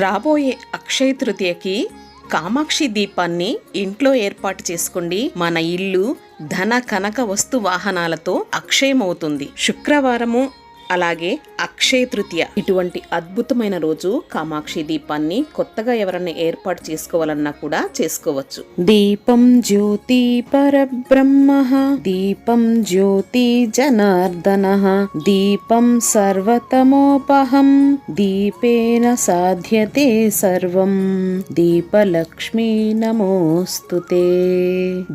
రాబోయే అక్షయ తృతీయకి కామాక్షి దీపాన్ని ఇంట్లో ఏర్పాటు చేసుకోండి మన ఇల్లు ధన కనక వస్తు వాహనాలతో అక్షయమవుతుంది. శుక్రవారము అలాగే అక్షయ తృతీయ. ఇటువంటి అద్భుతమైన రోజు కామాక్షి దీపాన్ని కొత్తగా ఎవరైనా ఏర్పాటు చేసుకోవాలన్నా కూడా చేసుకోవచ్చు. దీపం జ్యోతి పరబ్రహ్మ దీపం జ్యోతి జనార్దన దీపం సర్వతమోపహం దీపేన సాధ్యతే సర్వం దీపలక్ష్మీ నమోస్తుతే.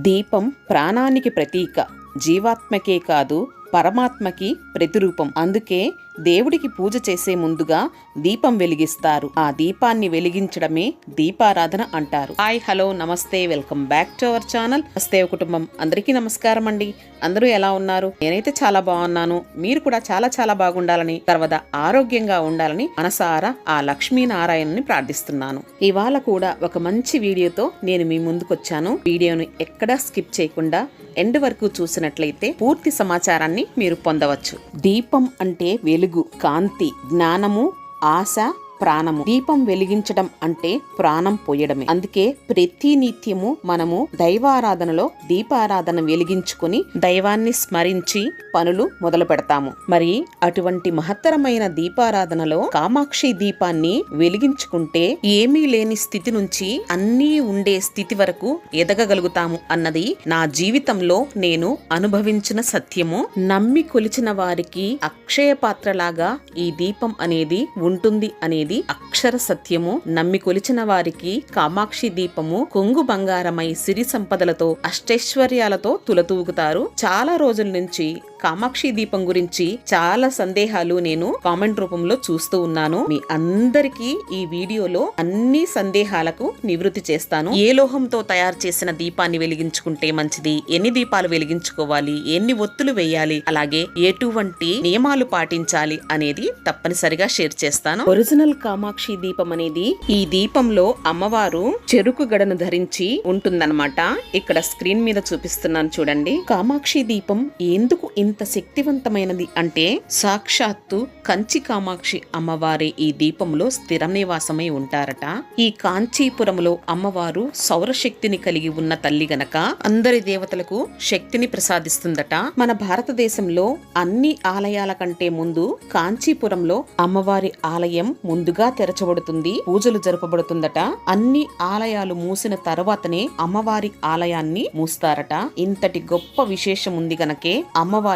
దీపం ప్రాణానికి ప్రతీక జీవాత్మకే కాదు పరమాత్మకి ప్రతిరూపం. అందుకే దేవుడికి పూజ చేసే ముందుగా దీపం వెలిగిస్తారు. ఆ దీపాన్ని వెలిగించడమే దీపారాధన అంటారు. హాయ్ హలో నమస్తే welcome back to our channel. నమస్తే కుటుంబం. అందరికీ నమస్కారం అండి. అందరూ ఎలా ఉన్నారు? నేనైతే చాలా బాగున్నాను. మీరు కూడా చాలా చాలా బాగుండాలని తర్వాత ఆరోగ్యంగా ఉండాలని మనసారా ఆ లక్ష్మీనారాయణని ప్రార్థిస్తున్నాను. ఇవాళ కూడా ఒక మంచి వీడియోతో నేను మీ ముందుకొచ్చాను. వీడియోను ఎక్కడా స్కిప్ చేయకుండా ఎండ్ వరకు చూసినట్లయితే పూర్తి సమాచారాన్ని మీరు పొందవచ్చు. దీపం అంటే వెలుగు. కాంతి జ్ఞానము ఆశ ప్రాణము. దీపం వెలిగించడం అంటే ప్రాణం పోయడమే. అందుకే ప్రతి నిత్యము మనము దైవారాధనలో దీపారాధన వెలిగించుకుని దైవాన్ని స్మరించి పనులు మొదలు పెడతాము. మరి అటువంటి మహత్తరమైన దీపారాధనలో కామాక్షి దీపాన్ని వెలిగించుకుంటే ఏమీ లేని స్థితి నుంచి అన్నీ ఉండే స్థితి వరకు ఎదగగలుగుతాము అన్నది నా జీవితంలో నేను అనుభవించిన సత్యము. నమ్మి కొలిచిన వారికి అక్షయ పాత్రలాగా ఈ దీపం అనేది ఉంటుంది అనేది అక్షర సత్యము నమ్మి కొలిచిన వారికి కామాక్షి దీపము కొంగు బంగారమై సిరి సంపదలతో అష్టైశ్వర్యాలతో తులతూగుతారు. చాలా రోజుల నుంచి కామాక్షి దీపం గురించి చాలా సందేహాలు నేను కామెంట్ రూపంలో చూస్తూ ఉన్నాను. మీ అందరికీ ఈ వీడియోలో అన్ని సందేహాలకు నివృత్తి చేస్తాను. ఏ లోహంతో తయారు చేసిన దీపాన్ని వెలిగించుకుంటే మంచిది? ఎన్ని దీపాలు వెలిగించుకోవాలి? ఎన్ని ఒత్తులు వేయాలి? అలాగే ఎటువంటి నియమాలు పాటించాలి అనేది తప్పనిసరిగా షేర్ చేస్తాను. ఒరిజినల్ కామాక్షి దీపం అనేది ఈ దీపంలో అమ్మవారు చెరుకు గడను ధరించి ఉంటుందన్నమాట. ఇక్కడ స్క్రీన్ మీద చూపిస్తున్నాను చూడండి. కామాక్షి దీపం ఎందుకు ఇంత ఎంత శక్తివంతమైనది అంటే సాక్షాత్తు కంచి కామాక్షి అమ్మవారి ఈ దీపంలో స్థిర నివాసమై ఉంటారట. ఈ కాంచీపురంలో అమ్మవారు సౌరశక్తిని కలిగి ఉన్న తల్లి గనక అందరి దేవతలకు శక్తిని ప్రసాదిస్తుందట. మన భారతదేశంలో అన్ని ఆలయాల కంటే ముందు కాంచీపురంలో అమ్మవారి ఆలయం ముందుగా తెరచబడుతుంది పూజలు జరపబడుతుందట. అన్ని ఆలయాలు మూసిన తర్వాతనే అమ్మవారి ఆలయాన్ని మూస్తారట. ఇంతటి గొప్ప విశేషం ఉంది గనకే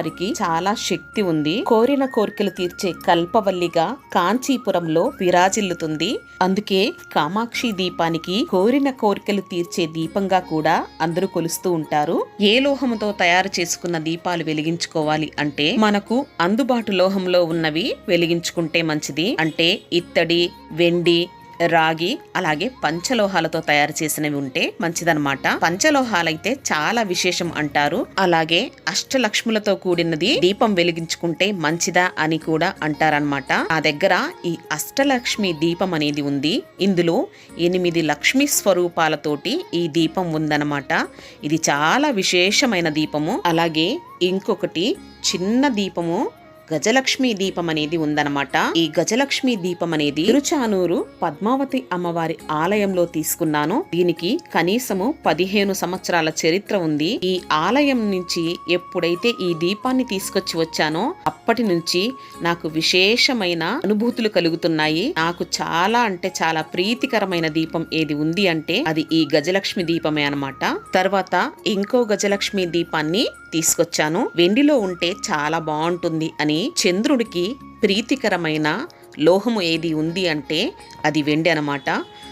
అమ్మవారికి చాలా శక్తి ఉంది. కోరిన కోరికలు తీర్చే కల్పవల్లిగా కాంచీపురంలో విరాజిల్లుతుంది. అందుకే కామాక్షి దీపానికి కోరిన కోరికలు తీర్చే దీపంగా కూడా అందరూ కొలుస్తూ ఉంటారు. ఏ లోహముతో తయారు చేసుకున్న దీపాలు వెలిగించుకోవాలి అంటే మనకు అందుబాటు లోహంలో ఉన్నవి వెలిగించుకుంటే మంచిది. అంటే ఇత్తడి వెండి రాగి అలాగే పంచలోహాలతో తయారు చేసినవి ఉంటే మంచిదనమాట పంచలోహాలైతే చాలా విశేషం అంటారు. అలాగే అష్టలక్ష్ములతో కూడినది దీపం వెలిగించుకుంటే మంచిదా అని కూడా అంటారనమాట ఆ దగ్గర ఈ అష్టలక్ష్మి దీపం అనేది ఉంది. ఇందులో ఎనిమిది లక్ష్మి స్వరూపాలతోటి ఈ దీపం ఉందన్నమాట. ఇది చాలా విశేషమైన దీపము. అలాగే ఇంకొకటి చిన్న దీపము గజలక్ష్మి దీపం అనేది ఉందన్నమాట. ఈ గజలక్ష్మి దీపం అనేది తిరుచానూరు పద్మావతి అమ్మవారి ఆలయంలో తీసుకున్నాను. దీనికి కనీసము పదిహేను సంవత్సరాల చరిత్ర ఉంది. ఈ ఆలయం నుంచి ఎప్పుడైతే ఈ దీపాన్ని తీసుకొచ్చి వచ్చానో అప్పటి నుంచి నాకు విశేషమైన అనుభూతులు కలుగుతున్నాయి. నాకు చాలా అంటే చాలా ప్రీతికరమైన దీపం ఏది ఉంది అంటే అది ఈ గజలక్ష్మి దీపమే అనమాట తర్వాత ఇంకో గజలక్ష్మి దీపాన్ని తీసుకొచ్చాను. వెండిలో ఉంటే చాలా బాగుంటుంది అని చంద్రుడికి ప్రీతికరమైన లోహము ఏది ఉంది అంటే అది వెండి అనమాట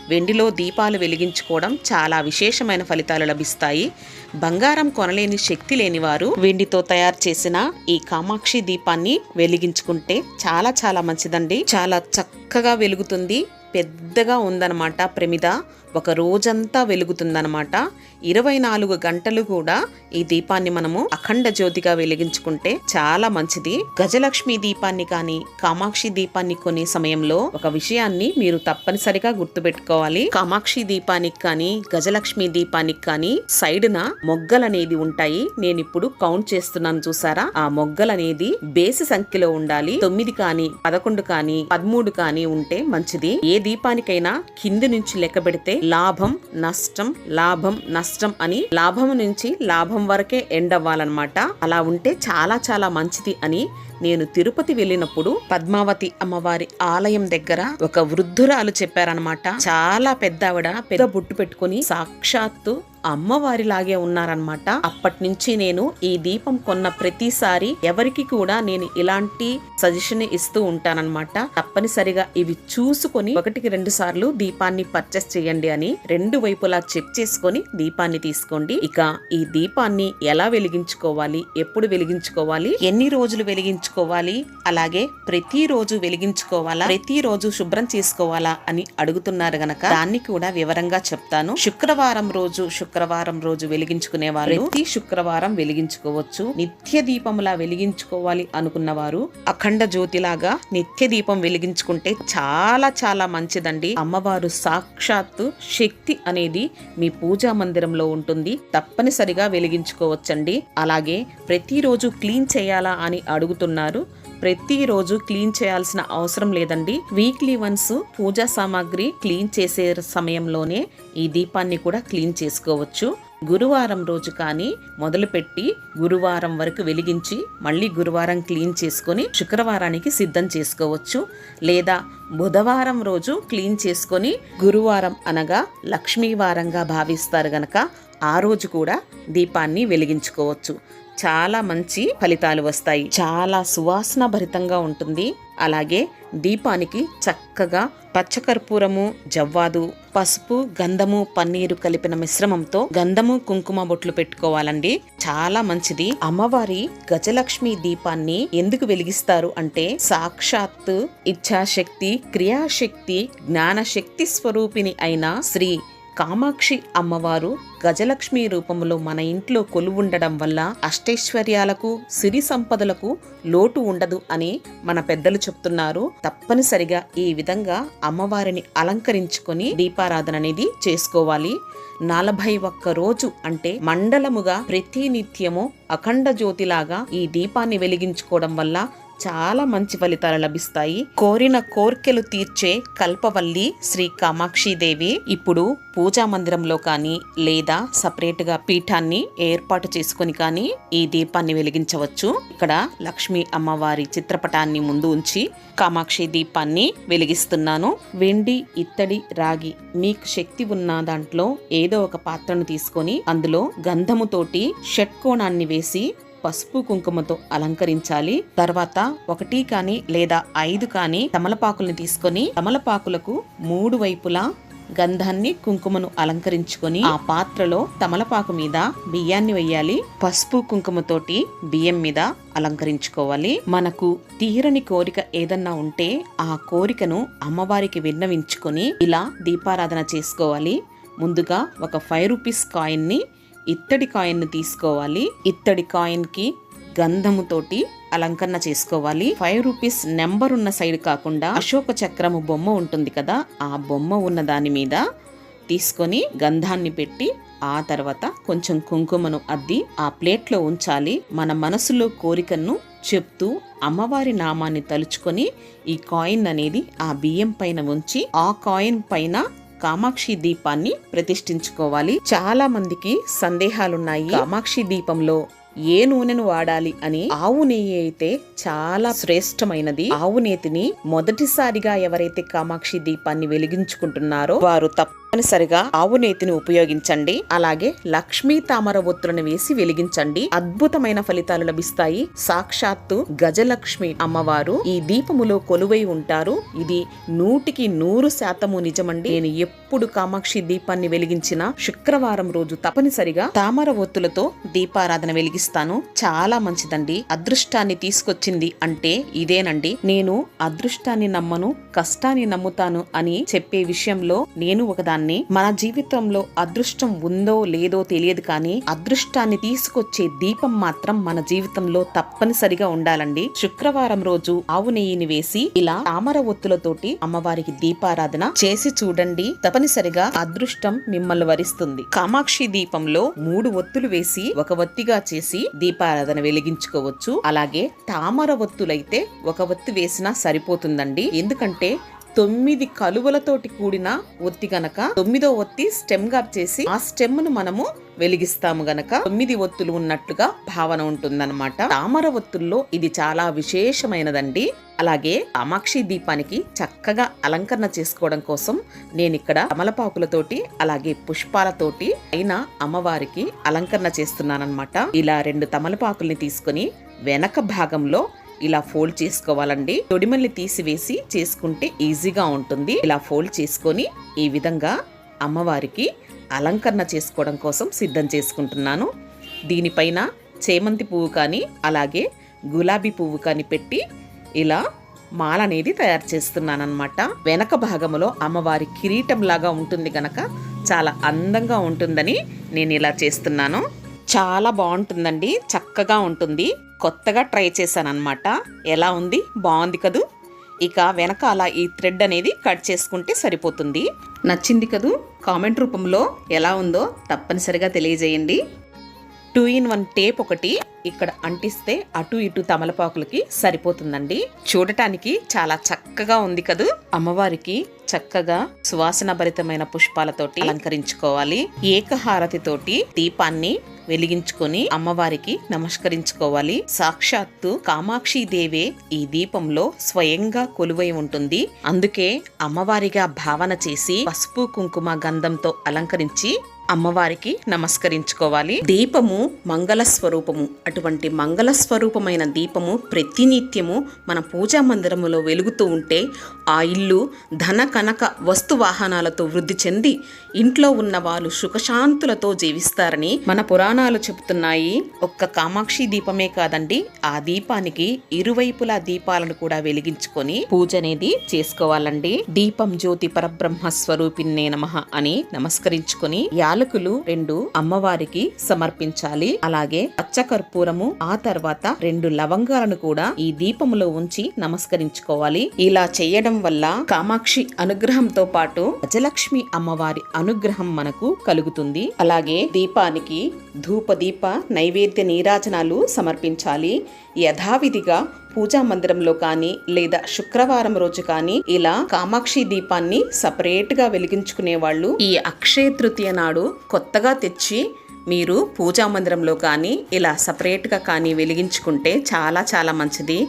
వెండిలో దీపాలు వెలిగించుకోవడం చాలా విశేషమైన ఫలితాలు లభిస్తాయి. బంగారం కొనలేని శక్తి లేని వారు వెండితో తయారు చేసిన ఈ కామాక్షి దీపాన్ని వెలిగించుకుంటే చాలా చాలా మంచిదండి. చాలా చక్కగా వెలుగుతుంది. పెద్దగా ఉందన్నమాట ప్రమిద. ఒక రోజంతా వెలుగుతుందనమాట ఇరవై నాలుగు గంటలు కూడా ఈ దీపాన్ని మనము అఖండ జ్యోతిగా వెలిగించుకుంటే చాలా మంచిది. గజలక్ష్మి దీపాన్ని కానీ కామాక్షి దీపాన్ని కొనే సమయంలో ఒక విషయాన్ని మీరు తప్పనిసరిగా గుర్తుపెట్టుకోవాలి. కామాక్షి దీపానికి కానీ గజలక్ష్మి దీపానికి కానీ సైడ్న మొగ్గలనేది ఉంటాయి. నేను ఇప్పుడు కౌంట్ చేస్తున్నాను చూసారా? ఆ మొగ్గలనేది బేసి సంఖ్యలో ఉండాలి. తొమ్మిది కానీ పదకొండు కానీ పదమూడు కానీ ఉంటే మంచిది. ఏ దీపానికైనా కింది నుంచి లెక్క పెడితే లాభం నష్టం లాభం నష్టం అని లాభం నుంచి లాభం వరకే ఎండ్ అవ్వాలన్నమాట. అలా ఉంటే చాలా చాలా మంచిది అని నేను తిరుపతి వెళ్ళినప్పుడు పద్మావతి అమ్మవారి ఆలయం దగ్గర ఒక వృద్ధురాలు చెప్పారనమాట చాలా పెద్ద ఆవిడ పెద్ద బొట్టు పెట్టుకుని సాక్షాత్తు అమ్మవారి లాగే ఉన్నారనమాట అప్పటి నుంచి నేను ఈ దీపం కొన్న ప్రతిసారి ఎవరికి కూడా నేను ఇలాంటి సజెషన్ ఇస్తూ ఉంటానన్నమాట. తప్పనిసరిగా ఇవి చూసుకొని ఒకటికి రెండు సార్లు దీపాన్ని పర్చేస్ చేయండి అని రెండు వైపులా చెక్ చేసుకొని దీపాన్ని తీసుకోండి. ఇక ఈ దీపాన్ని ఎలా వెలిగించుకోవాలి? ఎప్పుడు వెలిగించుకోవాలి? ఎన్ని రోజులు వెలిగించు మార్చుకోవాలి. అలాగే ప్రతిరోజు వెలిగించుకోవాలా? ప్రతిరోజు శుభ్రం చేసుకోవాలా? అని అడుగుతున్నారు గనక దాన్ని కూడా వివరంగా చెప్తాను. శుక్రవారం రోజు శుక్రవారం రోజు వెలిగించుకునేవారు ప్రతి శుక్రవారం వెలిగించుకోవచ్చు. నిత్య దీపంలా వెలిగించుకోవాలి అనుకున్న వారు అఖండ జ్యోతిలాగా నిత్య దీపం వెలిగించుకుంటే చాలా చాలా మంచిదండి. అమ్మవారు సాక్షాత్తు శక్తి అనేది మీ పూజా మందిరంలో ఉంటుంది. తప్పనిసరిగా వెలిగించుకోవచ్చండి. అలాగే ప్రతిరోజు క్లీన్ చేయాలా అని అన్నారు ప్రతిరోజు క్లీన్ చేయాల్సిన అవసరం లేదండి. వీక్లీ వన్స్ పూజా సామాగ్రి క్లీన్ చేసే సమయంలోనే ఈ దీపాన్ని కూడా క్లీన్ చేసుకోవచ్చు. గురువారం రోజు కానీ మొదలుపెట్టి గురువారం వరకు వెలిగించి మళ్ళీ గురువారం క్లీన్ చేసుకొని శుక్రవారానికి సిద్ధం చేసుకోవచ్చు. లేదా బుధవారం రోజు క్లీన్ చేసుకొని గురువారం అనగా లక్ష్మీవారంగా భావిస్తారు గనక ఆ రోజు కూడా దీపాన్ని వెలిగించుకోవచ్చు. చాలా మంచి ఫలితాలు వస్తాయి. చాలా సువాసన భరితంగా ఉంటుంది. అలాగే దీపానికి చక్కగా పచ్చకర్పూరము జవ్వాదు పసుపు గంధము పన్నీరు కలిపిన మిశ్రమంతో గంధము కుంకుమ బొట్లు పెట్టుకోవాలండి. చాలా మంచిది. అమ్మవారి గజలక్ష్మి దీపాన్ని ఎందుకు వెలిగిస్తారు అంటే సాక్షాత్తు ఇచ్ఛాశక్తి క్రియాశక్తి జ్ఞానశక్తి స్వరూపిణి అయిన శ్రీ కామాక్షి అమ్మవారు గజలక్ష్మి రూపంలో మన ఇంట్లో కొలువుండడం వల్ల అష్టైశ్వర్యాలకు సిరి సంపదలకు లోటు ఉండదు అని మన పెద్దలు చెప్తున్నారు. తప్పనిసరిగా ఈ విధంగా అమ్మవారిని అలంకరించుకొని దీపారాధన అనేది చేసుకోవాలి. నలభై ఒక్క రోజు అంటే మండలముగా ప్రతి నిత్యము అఖండ జ్యోతిలాగా ఈ దీపాన్ని వెలిగించుకోవడం వల్ల చాలా మంచి ఫలితాలు లభిస్తాయి. కోరిన కోర్కెలు తీర్చే కల్పవల్లి శ్రీ కామాక్షిదేవి ఇప్పుడు పూజా మందిరంలో కానీ లేదా సపరేట్గా పీఠాన్ని ఏర్పాటు చేసుకుని కానీ ఈ దీపాన్ని వెలిగించవచ్చు. ఇక్కడ లక్ష్మీ అమ్మవారి చిత్రపటాన్ని ముందు ఉంచి కామాక్షి దీపాన్ని వెలిగిస్తున్నాను. వెండి ఇత్తడి రాగి మీకు శక్తి ఉన్న దాంట్లో ఏదో ఒక పాత్రను తీసుకొని అందులో గంధముతోటి షట్కోణాన్ని వేసి పసుపు కుంకుమతో అలంకరించాలి. తర్వాత ఒకటి కానీ లేదా ఐదు కానీ తమలపాకుల్ని తీసుకొని తమలపాకులకు మూడు వైపులా గంధాన్ని కుంకుమను అలంకరించుకొని ఆ పాత్రలో తమలపాకు మీద బియ్యాన్ని వెయ్యాలి పసుపు కుంకుమతోటి బియ్యం మీద అలంకరించుకోవాలి. మనకు తీరని కోరిక ఏదన్నా ఉంటే ఆ కోరికను అమ్మవారికి విన్నవించుకొని ఇలా దీపారాధన చేసుకోవాలి. ముందుగా ఒక ఫైవ్ రూపీస్ కాయిన్ని ఇత్తడి కాయిన్ను తీసుకోవాలి. ఇత్తడి కాయిన్కి గంధముతోటి అలంకరణ చేసుకోవాలి. ఫైవ్ రూపీస్ నెంబర్ ఉన్న సైడ్ కాకుండా అశోక చక్రము బొమ్మ ఉంటుంది కదా ఆ బొమ్మ ఉన్న దాని మీద తీసుకొని గంధాన్ని పెట్టి ఆ తర్వాత కొంచెం కుంకుమను అద్ది ఆ ప్లేట్లో ఉంచాలి. మన మనసులో కోరికను చెప్తూ అమ్మవారి నామాన్ని తలుచుకొని ఈ కాయిన్ అనేది ఆ బియ్యం పైన ఉంచి ఆ కాయిన్ పైన కామాక్షి దీపాన్ని ప్రతిష్ఠించుకోవాలి. చాలా మందికి సందేహాలున్నాయి. కామాక్షి దీపంలో ఏ నూనెను వాడాలి అని ఆవు నెయ్యి అయితే చాలా శ్రేష్టమైనది. ఆవు నేతిని మొదటిసారిగా ఎవరైతే కామాక్షి దీపాన్ని వెలిగించుకుంటున్నారో వారు తప్పనిసరిగా ఆవు నేతిని ఉపయోగించండి. అలాగే లక్ష్మీ తామర ఒత్తులను వేసి వెలిగించండి. అద్భుతమైన ఫలితాలు లభిస్తాయి. సాక్షాత్తు గజలక్ష్మి అమ్మవారు ఈ దీపములో కొలువై ఉంటారు. ఇది నూటికి నూరు శాతము నిజమండి. నేను ఎప్పుడు కామాక్షి దీపాన్ని వెలిగించిన శుక్రవారం రోజు తప్పనిసరిగా తామర ఒత్తులతో దీపారాధన వెలిగిస్తాను. చాలా మంచిదండి. అదృష్టాన్ని తీసుకొచ్చింది అంటే ఇదేనండి. నేను అదృష్టాన్ని నమ్మను కష్టాన్ని నమ్ముతాను అని చెప్పే విషయంలో నేను ఒకదాన్ని దీపాన్ని మన జీవితంలో అదృష్టం ఉందో లేదో తెలియదు కానీ అదృష్టాన్ని తీసుకొచ్చే దీపం మాత్రం మన జీవితంలో తప్పనిసరిగా ఉండాలండి. శుక్రవారం రోజు ఆవు నెయ్యిని వేసి ఇలా తామర ఒత్తులతోటి అమ్మవారికి దీపారాధన చేసి చూడండి. తప్పనిసరిగా అదృష్టం మిమ్మల్ని వరిస్తుంది. కామాక్షి దీపంలో మూడు ఒత్తులు వేసి ఒక ఒత్తిగా చేసి దీపారాధన వెలిగించుకోవచ్చు. అలాగే తామర ఒత్తులైతే ఒక ఒత్తి వేసినా సరిపోతుందండి. ఎందుకంటే తొమ్మిది కలువలతోటి కూడిన ఒత్తి గనక తొమ్మిదో ఒత్తి స్టెమ్గా చేసి ఆ స్టెమ్ను మనము వెలిగిస్తాము గనక తొమ్మిది ఒత్తులు ఉన్నట్టుగా భావన ఉంటుందన్నమాట. తామర ఒత్తుల్లో ఇది చాలా విశేషమైనదండి. అలాగే కామాక్షి దీపానికి చక్కగా అలంకరణ చేసుకోవడం కోసం నేను ఇక్కడ తమలపాకులతోటి అలాగే పుష్పాలతోటి అయిన అమ్మవారికి అలంకరణ చేస్తున్నానన్నమాట. ఇలా రెండు తమలపాకుల్ని తీసుకొని వెనక భాగంలో ఇలా ఫోల్డ్ చేసుకోవాలండి. తొడిమల్ని తీసివేసి చేసుకుంటే ఈజీగా ఉంటుంది. ఇలా ఫోల్డ్ చేసుకొని ఈ విధంగా అమ్మవారికి అలంకరణ చేసుకోవడం కోసం సిద్ధం చేసుకుంటున్నాను. దీనిపైన చేమంతి పువ్వు కానీ అలాగే గులాబీ పువ్వు కానీ పెట్టి ఇలా మాల అనేది తయారు చేస్తున్నాను అనమాట వెనక భాగంలో అమ్మవారి కిరీటం లాగా ఉంటుంది కనుక చాలా అందంగా ఉంటుందని నేను ఇలా చేస్తున్నాను. చాలా బాగుంటుందండి. చక్కగా ఉంటుంది. కొత్తగా ట్రై చేశాను అనమాట ఎలా ఉంది? బాగుంది కదూ? ఇక వెనకాల ఈ థ్రెడ్ అనేది కట్ చేసుకుంటే సరిపోతుంది. నచ్చింది కదూ? కామెంట్ రూపంలో ఎలా ఉందో తప్పనిసరిగా తెలియజేయండి. టూ ఇన్ వన్ టేప్ ఒకటి ఇక్కడ అంటిస్తే అటు ఇటు తమలపాకులకి సరిపోతుందండి. చూడటానికి చాలా చక్కగా ఉంది కదూ? అమ్మవారికి చక్కగా సువాసన భరితమైన పుష్పాలతోటి అలంకరించుకోవాలి. ఏకహారతితోటి దీపాన్ని వెలిగించుకొని అమ్మవారికి నమస్కరించుకోవాలి. సాక్షాత్తు కామాక్షి దేవే ఈ దీపంలో స్వయంగా కొలువై ఉంటుంది. అందుకే అమ్మవారిగా భావన చేసి పసుపు కుంకుమ గంధంతో అలంకరించి అమ్మవారికి నమస్కరించుకోవాలి. దీపము మంగళ స్వరూపము. అటువంటి మంగళ స్వరూపమైన దీపము ప్రతినిత్యము మన పూజా మందిరములో వెలుగుతూ ఉంటే ఆ ఇల్లు ధన కనక వస్తు వాహనాలతో వృద్ధి చెంది ఇంట్లో ఉన్న వాళ్ళు సుఖశాంతులతో జీవిస్తారని మన పురాణాలు చెబుతున్నాయి. ఒక్క కామాక్షి దీపమే కాదండి ఆ దీపానికి ఇరువైపులా దీపాలను కూడా వెలిగించుకొని పూజ అనేది చేసుకోవాలండి. దీపం జ్యోతి పరబ్రహ్మ స్వరూపిన్నే నమ అని నమస్కరించుకొని యాలకులు రెండు అమ్మవారికి సమర్పించాలి. అలాగే పచ్చకర్పూరము ఆ తర్వాత రెండు లవంగాలను కూడా ఈ దీపములో ఉంచి నమస్కరించుకోవాలి. ఇలా చేయడం వల్ల కామాక్షి అనుగ్రహంతో పాటు గజలక్ష్మి అమ్మవారి అనుగ్రహం మనకు కలుగుతుంది. అలాగే దీపానికి ధూప దీప నైవేద్య నీరాజనాలు సమర్పించాలి. యథావిధిగా పూజా మందిరంలో కానీ లేదా శుక్రవారం రోజు కానీ ఇలా కామాక్షి దీపాన్ని సపరేట్గా వెలిగించుకునే వాళ్ళు ఈ అక్షయ తృతీయ నాడు కొత్తగా తెచ్చి మీరు పూజా మందిరంలో కానీ ఇలా సపరేట్గా కానీ వెలిగించుకుంటే చాలా చాలా మంచిది.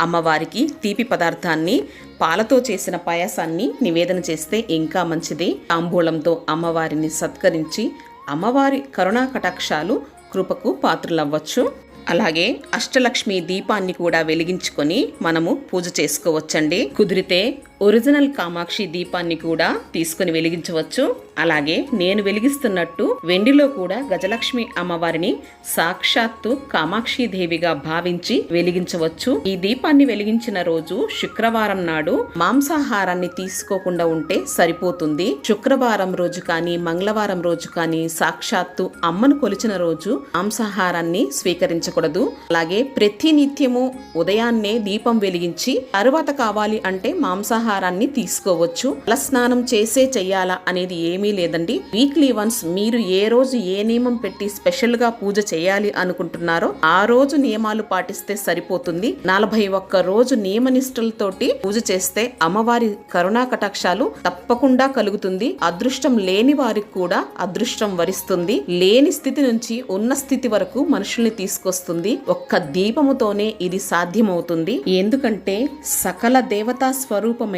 అమ్మవారికి తీపి పదార్థాన్ని పాలతో చేసిన పాయసాన్ని నివేదన చేస్తే ఇంకా మంచిది. తాంబూలంతో అమ్మవారిని సత్కరించి అమ్మవారి కరుణా కటాక్షాలు కృపకు పాత్రలవ్వచ్చు. అలాగే అష్టలక్ష్మి దీపాన్ని కూడా వెలిగించుకొని మనము పూజ చేసుకోవచ్చండి. కుదిరితే ఒరిజినల్ కామాక్షి దీపాన్ని కూడా తీసుకుని వెలిగించవచ్చు. అలాగే నేను వెలిగిస్తున్నట్టు వెండిలో కూడా గజలక్ష్మి అమ్మవారిని సాక్షాత్తు కామాక్షి దేవిగా భావించి వెలిగించవచ్చు. ఈ దీపాన్ని వెలిగించిన రోజు శుక్రవారం నాడు మాంసాహారాన్ని తీసుకోకుండా ఉంటే సరిపోతుంది. శుక్రవారం రోజు కానీ మంగళవారం రోజు కానీ సాక్షాత్తు అమ్మను కొలిచిన రోజు మాంసాహారాన్ని స్వీకరించకూడదు. అలాగే ప్రతి నిత్యము ఉదయాన్నే దీపం వెలిగించి తరువాత కావాలి అంటే మాంసాహారం ఆహారాన్ని తీసుకోవచ్చు. స్నానం చేసే చెయ్యాలా అనేది ఏమీ లేదండి. వీక్లీ వన్స్ మీరు ఏ రోజు ఏ నియమం పెట్టి స్పెషల్గా పూజ చేయాలి అనుకుంటున్నారో ఆ రోజు నియమాలు పాటిస్తే సరిపోతుంది. నలభై ఒక్క రోజు నియమ నిష్ఠలతోటి పూజ చేస్తే అమ్మవారి కరుణా కటాక్షాలు తప్పకుండా కలుగుతుంది. అదృష్టం లేని వారికి కూడా అదృష్టం వరిస్తుంది. లేని స్థితి నుంచి ఉన్న స్థితి వరకు మనుషుల్ని తీసుకొస్తుంది. ఒక్క దీపముతోనే ఇది సాధ్యమవుతుంది. ఎందుకంటే సకల దేవతా స్వరూపమైన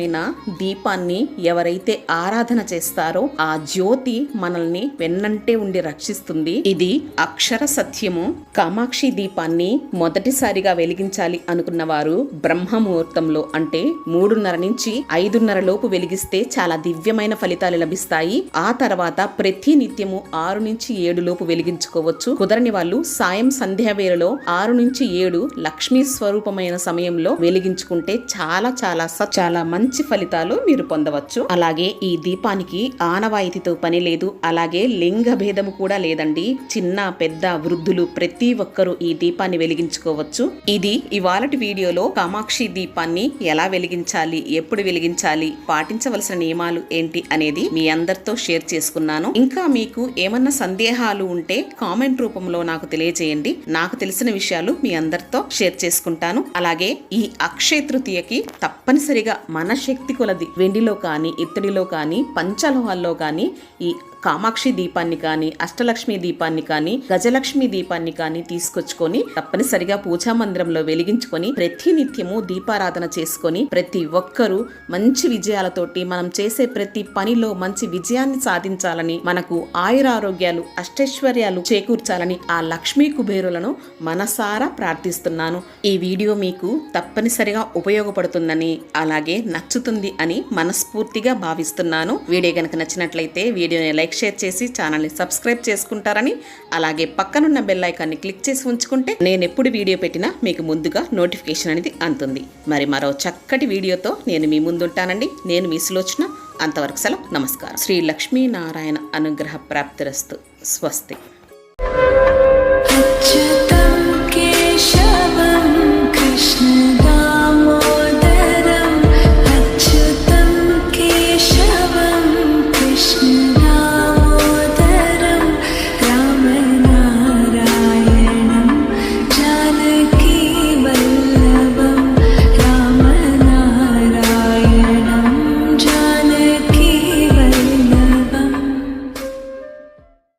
దీపాన్ని ఎవరైతే ఆరాధన చేస్తారో ఆ జ్యోతి మనల్ని వెన్నంటే ఉండి రక్షిస్తుంది. ఇది అక్షర సత్యము. కామాక్షి దీపాన్ని మొదటిసారిగా వెలిగించాలి అనుకున్న వారు బ్రహ్మ ముహూర్తంలో అంటే మూడున్నర నుంచి ఐదున్నర లోపు వెలిగిస్తే చాలా దివ్యమైన ఫలితాలు లభిస్తాయి. ఆ తర్వాత ప్రతి నిత్యము ఆరు నుంచి ఏడు లోపు వెలిగించుకోవచ్చు. కుదరని వాళ్ళు సాయం సంధ్యా వేళలో ఆరు నుంచి ఏడు లక్ష్మీ స్వరూపమైన సమయంలో వెలిగించుకుంటే చాలా చాలా స- చాలా మంచి మంచి ఫలితాలు మీరు పొందవచ్చు. అలాగే ఈ దీపానికి ఆనవాయితీతో పని లేదు. అలాగే లింగ భేదము కూడా లేదండి. చిన్న పెద్ద వృద్ధులు ప్రతి ఒక్కరూ ఈ దీపాన్ని వెలిగించుకోవచ్చు. ఇది ఇవాళటి వీడియోలో కామాక్షి దీపాన్ని ఎలా వెలిగించాలి ఎప్పుడు వెలిగించాలి పాటించవలసిన నియమాలు ఏంటి అనేది మీ అందరితో షేర్ చేసుకున్నాను. ఇంకా మీకు ఏమన్నా సందేహాలు ఉంటే కామెంట్ రూపంలో నాకు తెలియజేయండి. నాకు తెలిసిన విషయాలు మీ అందరితో షేర్ చేసుకుంటాను. అలాగే ఈ అక్షయ తృతీయకి తప్పనిసరిగా మన శక్తి కొలది. వెండిలో కానీ ఇత్తడిలో కానీ పంచలోహాల్లో కానీ ఈ కామాక్షి దీపాన్ని కానీ అష్టలక్ష్మి దీపాన్ని కానీ గజలక్ష్మి దీపాన్ని కానీ తీసుకొచ్చుకొని తప్పనిసరిగా పూజా మందిరంలో వెలిగించుకొని ప్రతి నిత్యము దీపారాధన చేసుకొని ప్రతి ఒక్కరూ మంచి విజయాలతోటి మనం చేసే ప్రతి పనిలో మంచి విజయాన్ని సాధించాలని మనకు ఆయురారోగ్యాలు అష్టైశ్వర్యాలు చేకూర్చాలని ఆ లక్ష్మీ కుబేరులను మనసారా ప్రార్థిస్తున్నాను. ఈ వీడియో మీకు తప్పనిసరిగా ఉపయోగపడుతుందని అలాగే నచ్చుతుంది అని మనస్ఫూర్తిగా భావిస్తున్నాను. వీడియో కనుక నచ్చినట్లయితే వీడియోని లైక్ లైక్ షేర్ చేసి ఛానల్ని సబ్స్క్రైబ్ చేసుకుంటారని అలాగే పక్కనున్న బెల్ ఐకాన్ని క్లిక్ చేసి ఉంచుకుంటే నేను ఎప్పుడు వీడియో పెట్టినా మీకు ముందుగా నోటిఫికేషన్ అనేది అందుతుంది మరి మరో చక్కటి వీడియోతో నేను మీ ముందుంటానండి. నేను మీ సులోచన. అంతవరకు సెలవు. నమస్కారం. శ్రీ లక్ష్మీనారాయణ అనుగ్రహ ప్రాప్తిరస్తు స్వస్తి